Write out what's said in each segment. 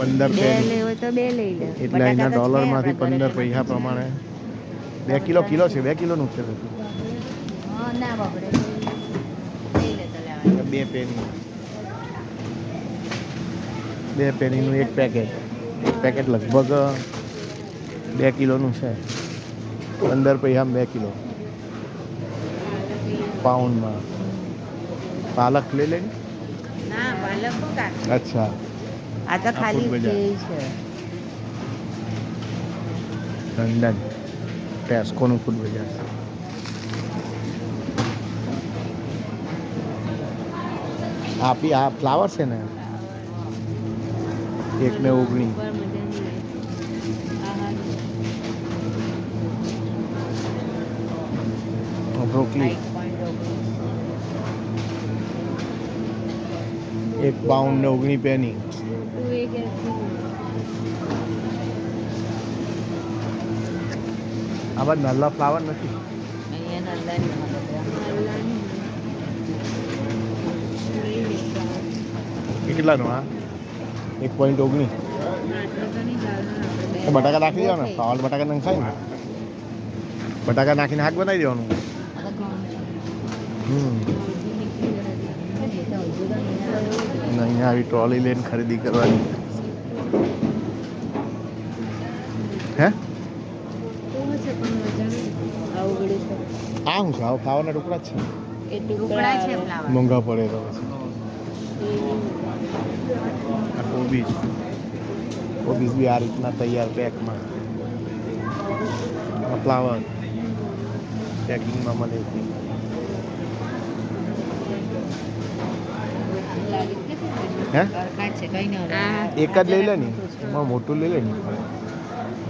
પંદર બે લેવો તો બે લઈ લે. એટલે અહીંયા એના ડોલરમાંથી પંદર પૈસા પ્રમાણે. બે કિલો કિલો છે બે કિલોનું છે બે પેની બે પેનીનું. એક પેકેટ. એક પેકેટ લગભગ બે કિલોનું છે. પંદર પૈસામાં બે કિલો. પાઉન્ડમાં. પાલક લઈ લે ના પાલક અચ્છા. આ તો ખાલી. છે. લંડન ટેસ્કોનું ફૂડ બજાર. આપી આ ફ્લાવર છે ને? એક ને ઓગણી. બ્રોકલી. એક પાઉન્ડ ને ઓગણી પેની આ બધા નાના ફ્લાવર નથી. કેટલાનું આ? એક પોઈન્ટ ઓગણી બટાકા નાખી દેવાના? ફ્લાવર બટાકા નખાય ને? બટાકા નાખીને હાક બનાવી દેવાનું. હમ. અહીંયા આવી ટ્રોલી લઈને ખરીદી કરવાની. હે? આ છે? આ ફ્લાવરના ટુકડા જ છે? મોંઘા પડે તો પછી. આ કોબીજ કોબીજ બી આ રીતના તૈયાર પેકમાં. ફ્લાવર. પેકિંગમાં મળે છે. હે? છે કઈ નહીં એક જ લઈ લે ને? એમાં મોટું લઈ લે ને?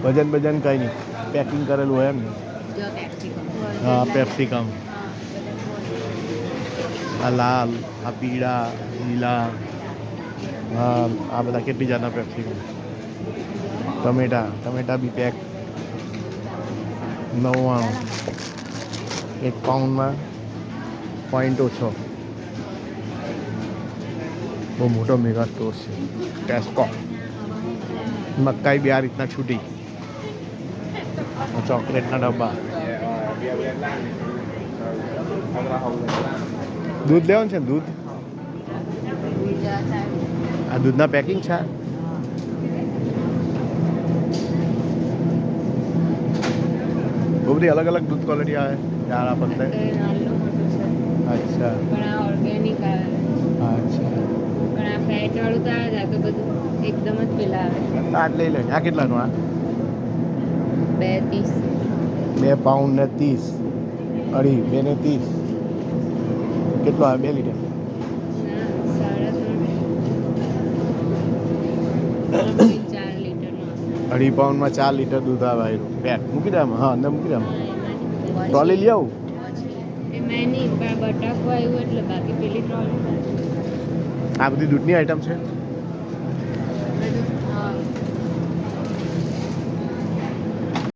વજન વજન કંઈ નહીં. પેકિંગ કરેલું હોય એમ હા પેપ્સિકમ આ લાલ આ પીળા લીલા હા આ બધા કેટલી જાતના પેપ્સિકમ ટમેટા ટમેટા બી પેક નવ્વાણું. એક પાઉન્ડમાં પોઈન્ટ ઓછો બહુ મોટો મેગા સ્ટોર છે. ટેસ્કો મકાઈ બી આ રીતના છૂટી. ચોકલેટના ડબ્બા દૂધ લેવાનું છે ને દૂધ આ દૂધના પેકિંગ છે બહુ બધી અલગ અલગ દૂધ ક્વોલિટી આવે જાડા પતલે અચ્છા ઓર્ગેનિક આવે અચ્છા પણ આ ફેટ વાળું તો આવે તો બધું એકદમ જ પેલા આવે આ લઈ લે આ કેટલાનું આ બે ત્રીસ બે પાઉન્ડ ને ત્રીસ. અઢી બે ને ત્રીસ. કેટલો આવે? બે લીટર? અઢી પાઉન્ડમાં ચાર લીટર દૂધ આવે આયરું. પેક મૂકી દે હા અંદર મૂકી દે ટ્રોલી લઈ આવું. આ બધી દૂધની આઈટમ છે?